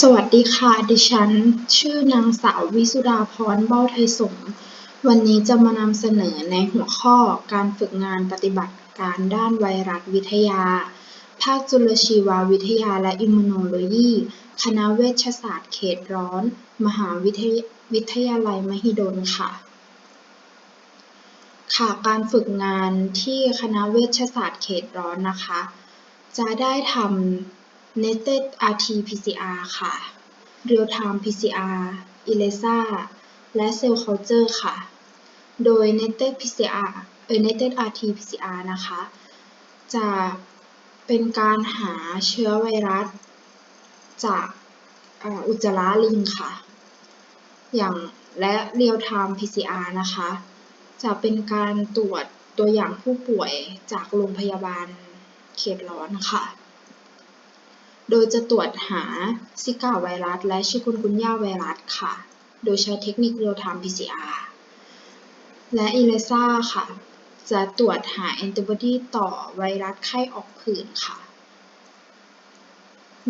สวัสดีค่ะ ดิฉัน ชื่อนางสาววิสุดาพร เบ้าไทยสงฆ์วันนี้จะมานำเสนอในหัวข้อการฝึกงานปฏิบัติการด้านไวรัสวิทยา ภาคจุลชีววิทยาและอิมมูโนโลยี คณะเวชศาสตร์เขตร้อน มหาวิทยวิทยาลัยมหิดลค่ะ ค่ะ การฝึกงานที่คณะเวชศาสตร์เขตร้อนนะคะ จะได้ทำ Netted RT-PCR ค่ะ Real Time PCR ELISA และ Cell Culture ค่ะ โดย Netted PCR เอ่อ Netted RT-PCR นะคะ จะเป็นการหาเชื้อไวรัส จากอุจจาระลิงค่ะ อย่างและ Real Time PCR นะคะ จะเป็นการตรวจตัวอย่างผู้ป่วยจากโรงพยาบาลเขตร้อนค่ะ โดยจะตรวจหาซิก้าไวรัส และชิคุนกุนย่าไวรัสค่ะ โดยใช้เทคนิค Real Time PCR และ ELISA ค่ะ จะตรวจหาแอนติบอดีต่อไวรัสไข้ออกผื่นค่ะ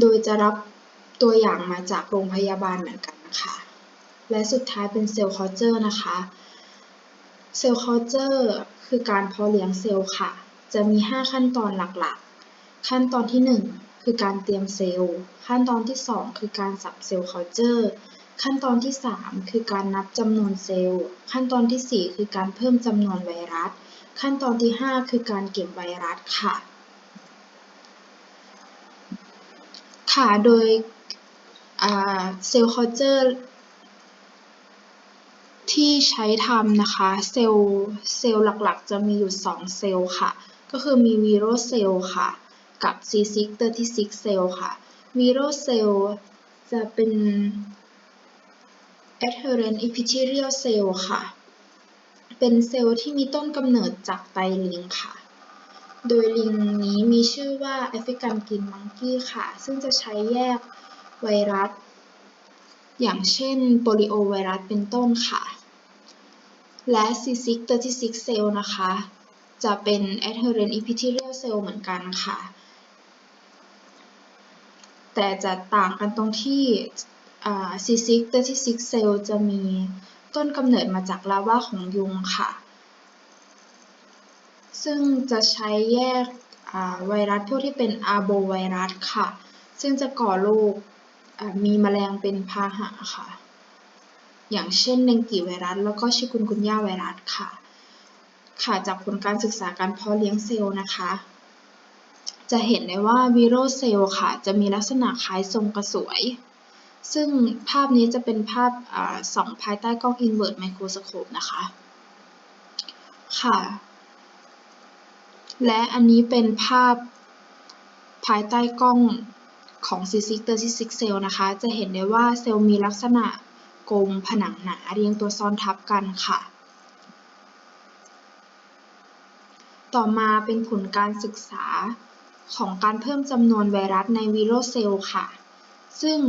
โดยจะรับตัวอย่างมาจากโรงพยาบาลเหมือนกันนะคะและสุดท้ายเป็นเซลล์คอเจอร์นะคะ เซลล์คอเจอร์คือการเพาะเลี้ยงเซลล์ค่ะ จะมี 5 ขั้นตอนหลักๆ ขั้นตอนที่ 1 คือการเตรียมเซลล์ ขั้นตอนที่ 2 คือการสับเซลล์คอเจอร์ขั้นตอนที่ 3 คือการนับจำนวนเซลล์ ขั้นตอนที่ 4 คือการเพิ่มจำนวนไวรัส ขั้นตอนที่ 5 คือการเก็บไวรัสค่ะ ค่ะ โดยเซลล์คอเจอร์ที่ใช้ทำนะคะ เซลล์เซลล์หลักๆ จะมีอยู่ 2 เซลล์ค่ะ ก็คือมีวีโรเซลล์ค่ะ กับ C636 เซลล์ค่ะวีโรเซลล์จะเป็น adherent epithelial cell ค่ะ เป็นเซลล์ที่มีต้นกำเนิดจากไตลิงค่ะ โดยลิงนี้มีชื่อว่า African Green Monkey ค่ะ ซึ่งจะใช้แยกไวรัส อย่างเช่นโปลิโอไวรัสเป็นต้นค่ะ และ C636 เซลล์นะคะ จะเป็น adherent epithelial cell เหมือนกันค่ะ แต่จะต่างกันตรงที่ C636 เซลล์จะมีต้นกำเนิดมาจากลาวาของยุงค่ะ ซึ่งจะใช้แยกไวรัสพวกที่เป็นอาร์โบไวรัสค่ะ ซึ่งจะก่อโรคมีแมลงเป็นพาหะค่ะ อย่างเช่นเดงกีไวรัส แล้วก็ชิคุนกุนย่าไวรัสค่ะ ค่ะ จากผลการศึกษาการเพาะเลี้ยงเซลล์นะคะ จะเห็นได้ว่าวีโรเซลล์ค่ะ จะมีลักษณะคล้ายทรงกระสวย ซึ่งภาพนี้จะเป็นภาพสองภายใต้กล้อง invert microscope นะคะ ค่ะ และอันนี้เป็นภาพภายใต้กล้องของ C636 เซลล์นะคะ จะเห็นได้ว่าเซลล์มีลักษณะกลมผนังหนาเรียงตัวซ้อนทับกันค่ะ ต่อมาเป็นผลการศึกษา ของการเพิ่มจำนวนไวรัสในวีโรเซลล์ค่ะ ซึ่ง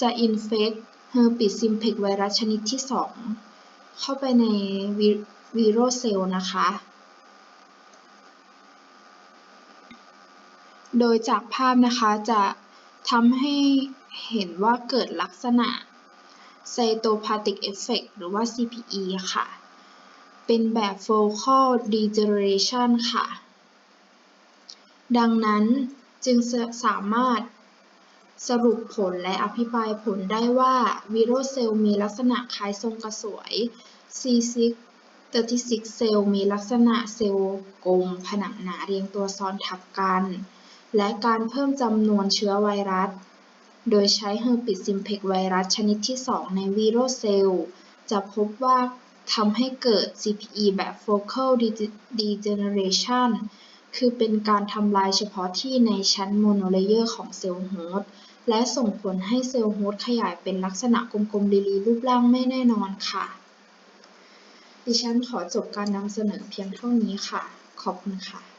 จะอินเฟกเฮอร์ปิดซิมเพกไวรัสชนิดที่ 2 เข้าไปในวีโรเซลล์นะคะ โดยจากภาพนะคะจะทำให้เห็นว่าเกิดลักษณะ Cytopathic Effect หรือว่า CPE ค่ะ เป็นแบบ Focal Degeneration ค่ะ ดังนั้นจึงสามารถสรุปผลและอภิปรายผลได้ว่าวีโรเซลล์มีลักษณะคล้ายทรงกระสวย C636 เซลล์มีลักษณะเซลล์กลมผนังหนาเรียงตัวซ้อนทับกัน และการเพิ่มจำนวนเชื้อไวรัส โดยใช้เฮอร์ปิดซิมเพกไวรัสชนิดที่ 2 ในวีโรเซลล์จะพบว่าทำให้เกิด CPE แบบ Focal Degeneration คือเป็นการทำลายเฉพาะที่ในชั้นโมโนเลเยอร์ของเซลล์โฮสต์ และส่งผลให้เซลล์โฮสต์ขยายเป็นลักษณะกลมๆลีๆรูปร่างไม่แน่นอนค่ะ ดิฉันขอจบการนำเสนอเพียงเท่านี้ค่ะ ขอบคุณค่ะ